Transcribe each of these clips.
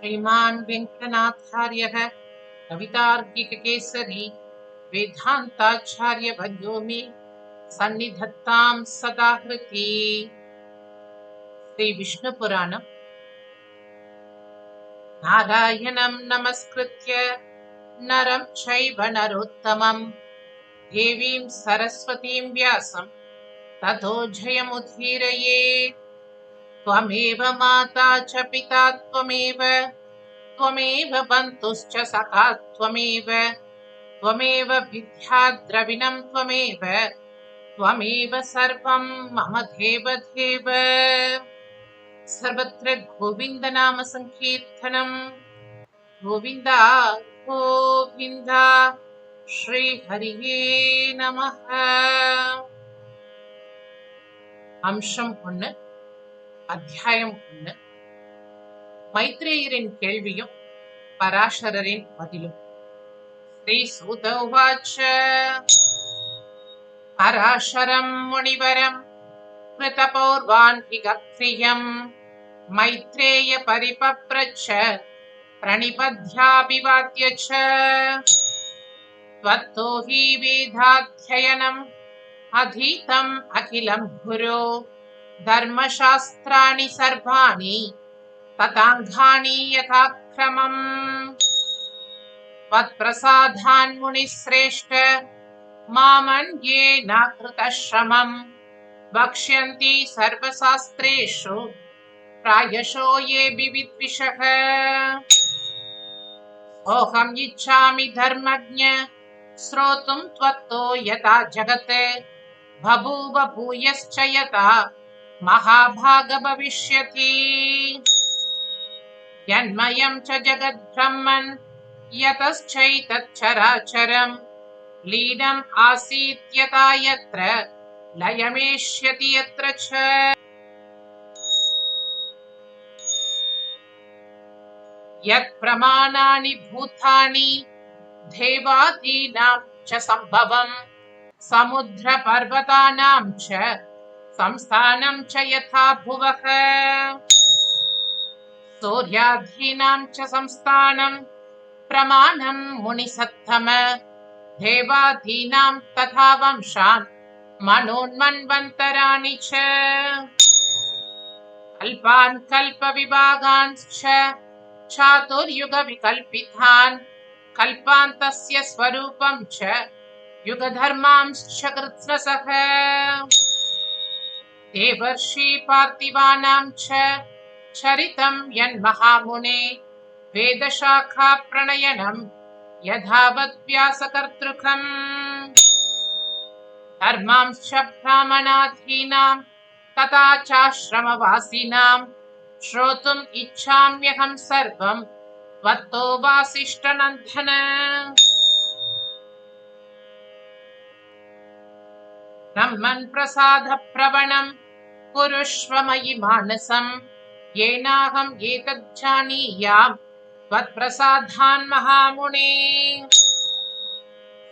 श्रीमान् वेङ्कटनाथार्यः, कवितार्किककेसरी वेदान्ताचार्यवर्यो मे सन्निधत्तां सदा हृति श्रीविष्णुपुराणम् नारायणं नमस्कृत्य नरं चैव नरोत्तमं। देवीं सरस्वतीं व्यासं ततो जयमुदीरयेत्। त्वमेव माता च पिता त्वमेव त्वमेव बन्धुश्च सखा त्वमेव त्वमेव विद्या द्रविणं त्वमेव त्वमेव सर्वं मम देवदेव सर्वत्र गोविन्दनामसङ्कीर्तनम् गोविन्द गोविन्द श्रीहरिये நமः அம்சம் ஒண்ணு அத்தியாயம் ஒண்ணு மைத்ரேயரின் கேள்வியும் பராசரரின் பதிலும் ஸ்ரீ சூத உவாச்ச பராசரம் முனிவரம் கிருதபௌர்வான் விகக்ரியம் மைத்ரேய பரிபப்ரச்ச प्रणिपध्याभिवाद्य च त्वत्तो हि वेदाध्ययनम् अधीतम् अखिलम् गुरो धर्मशास्त्राणि सर्वाणि तथाङ्गानि यथाक्रमम्। त्वत्प्रसादान्मुनिश्रेष्ठ मामन्ये न कृतश्रमम् वक्ष्यन्ति सर्वशास्त्रेषु प्रायशो ये विविद्विषः। ओहम् इच्छामि धर्मज्ञ श्रोतुम् त्वत्तो यथा जगत्। बभूव भूयश्च यथा महाभाग भविष्यति यन्मयम् च जगद्ब्रह्मन् यतश्चैतच्चराचरम् लीनम् आसीत् यथा यत्र लयमेष्यति यत्र च। यत्प्रमाणानि भूतानि देवादीनां च सम्भवम्। समुद्रपर्वतानां च संस्थानं च यथा भुवः। सूर्यादीनां च संस्थानं प्रमाणं मुनिसत्तम। देवादीनां तथा वंशान् मनोन्मन्वन्तराणि च। कल्पान् कल्पविभागांश्च चातुर्युगविकल्पितान् कल्पान्तस्य स्वरूपं च युगधर्मांश्च कृत्स्नसः देवर्षि पार्थिवानां च चरितं यन्महामुने वेदशाखा प्रणयनं यथावद्व्यासकर्तृकम् धर्मांश्च ब्राह्मणाधीनां तथा चाश्रमवासिनां श्रोतुम् इच्छाम्यहं सर्वं त्वत्तो वासिष्ठनन्दन ब्रह्मन् प्रसादप्रवणम् कुरुष्व मयि मानसम्। येनाहम् एतज्जानीयाम्। त्वत्प्रसादान् महामुने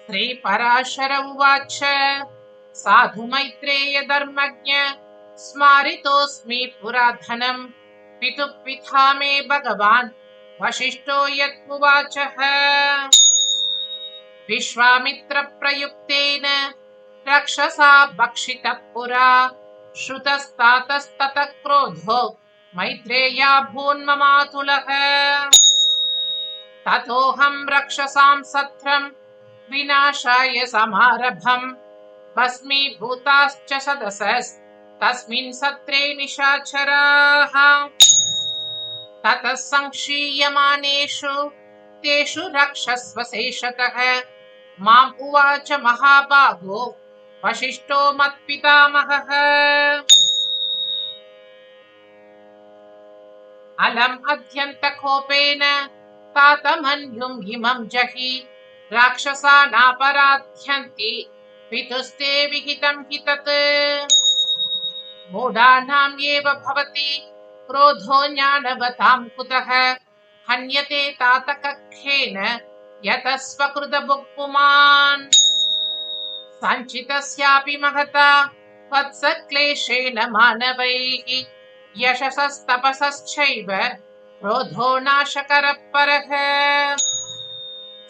श्रीपराशर उवाच साधु मैत्रेय धर्मज्ञ स्मारितोऽस्मि पुराधनम्। पितुः पिता मे भगवान्। वसिष्ठो यत्मुवाचः। विश्वामित्रप्रयुक्तेन रक्षसा भक्षितः पुरा श्रुतस्तातस्ततः क्रोधो मैत्रेयाभून्ममातुलः ततोऽहम् रक्षसां सत्रम् विनाशाय समारभम् भस्मीभूताश्च सदसस्तस्मिन् सत्रे निशाचराः। ततः संक्षीयमानेषु तेषु रक्षस्व शेषतः माम् उवाच महाबाहो वसिष्ठो मत्पितामहः। अलम् अध्यन्तकोपेन तातमन्युम् हिमम् जहि राक्षसा नापराध्यन्ति पितुस्ते विहितम् हि तत्। मूढानाम् एव भवति क्रोधो ज्ञानवताम् कुतः? हन्यते तातकखेन यतः स्वकृतभुक्पुमान् सञ्चितस्यापि महता वत्सक्लेशेन मानवैः, यशसस्तपसश्चैव क्रोधो नाशकरः परः।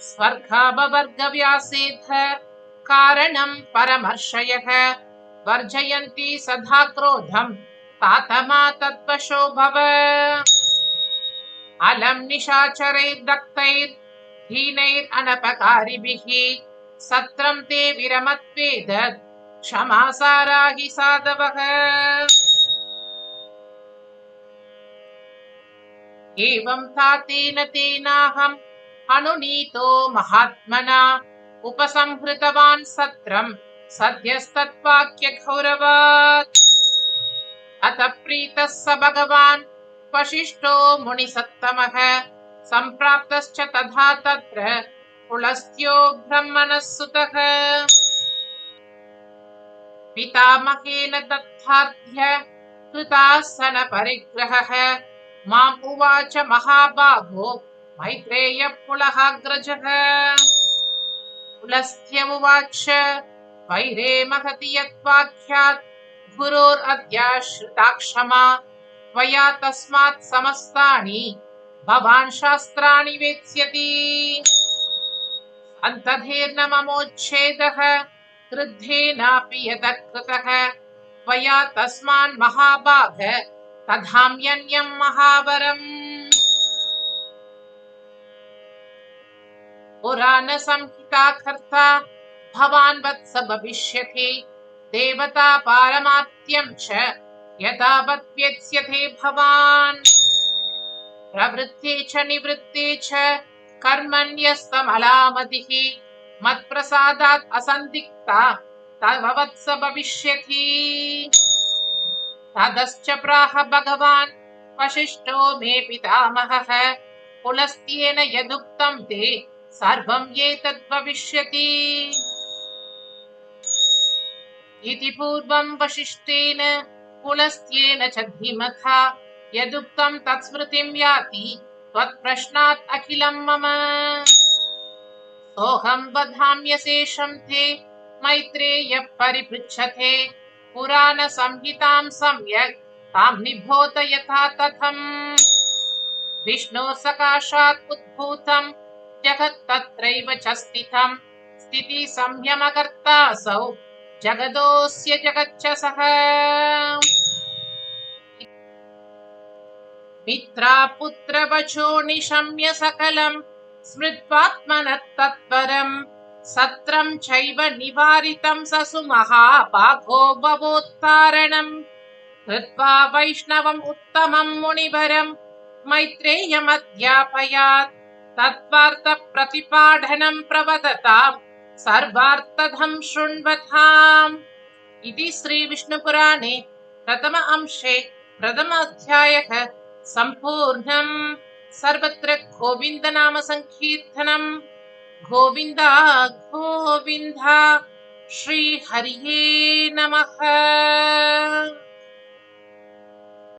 स्वर्गाभवर्गव्यासेथ कारणम् परमर्षयः, वर्जयन्ति सदा क्रोधम् तातमा तद्वशो भव अलम् निशाचरैर्दत्तैर् सत्रम् ते विरमत्वेद। क्षमासारा हि साधवः। एवं तातेन तेनाहम् अनुनीतो महात्मना उपसंहृतवान् सत्रम् सद्यस्तत्वाक्यगौरवात् अथ प्रीतः स भगवान् वसिष्ठो मुनिसत्तमः। सम्प्राप्तश्च तथा तत्र पुलस्त्यो ब्रह्मणः सुतः पितामहेन दत्तार्थ्य कृतासन परिग्रहः माम् उवाच महाबाहो मैत्रेय पुलहाग्रजः पुलस्त्य उवाच वैरे महति यद्वाक्यात् गुरोरद्याश्रिता क्षमा त्वया तस्मात् समस्तानि भवान् शास्त्राणि वेत्स्यति अन्तधेर्न ममोच्छेदः क्रुद्धेनापि यतः कृतः त्वया तस्मान् महाभाग तथाम्यन्यम् महावरम्। पुराणसंहिताकर्ता भवान् वत्स भविष्यति। देवता पारमात्यम् च यदा व्यत्स्यते भवान्। प्रवृत्ते च निवृत्ते च कर्मण्यस्तमलामतिः मत्प्रसादात् असन्दिग्धा तव वत्स भविष्यति। ततश्च प्राह भगवान् वसिष्ठो मे पितामहः पुलस्त्येन यदुक्तम् ते सर्वम् एतद् भविष्यति। इति पूर्वम् वसिष्ठेन पुलस्त्येन च धीमथा यदुक्तम् तत्स्मृतिम् याति त्वत्प्रश्नात् अखिलम् मम। सोऽहम् वधाम्यशेषम् ते मैत्रेय परिपृच्छते। पुराणसंहिताम् सम्यक् ताम् निबोध यथा तथम्। विष्णो सकाशात् उद्भूतम् जगत् तत्रैव च स्थितम्। स्थिति संयमकर्तासौ जगदोऽस्य जगच्च सः। पित्रा पुत्रवचो निशम्य सकलम् स्मृत्वात्मनः तत्परम् सत्रम् चैव निवारितम् ससु महाभागो भवोत्तारणम्। कृत्वा वैष्णवम् उत्तमम् मुनिवरम् मैत्रेयमध्यापयात्। तत्त्वार्थप्रतिपाठनम् प्रवदताम् सर्वार्थधम् शृण्वताम्। इति श्रीविष्णुपुराणे प्रथम अंशे प्रथम अध्यायः सम्पूर्णम् सर्वत्र गोविन्दनाम सङ्कीर्तनम् गोविन्द गोविन्द श्रीहरिये नमः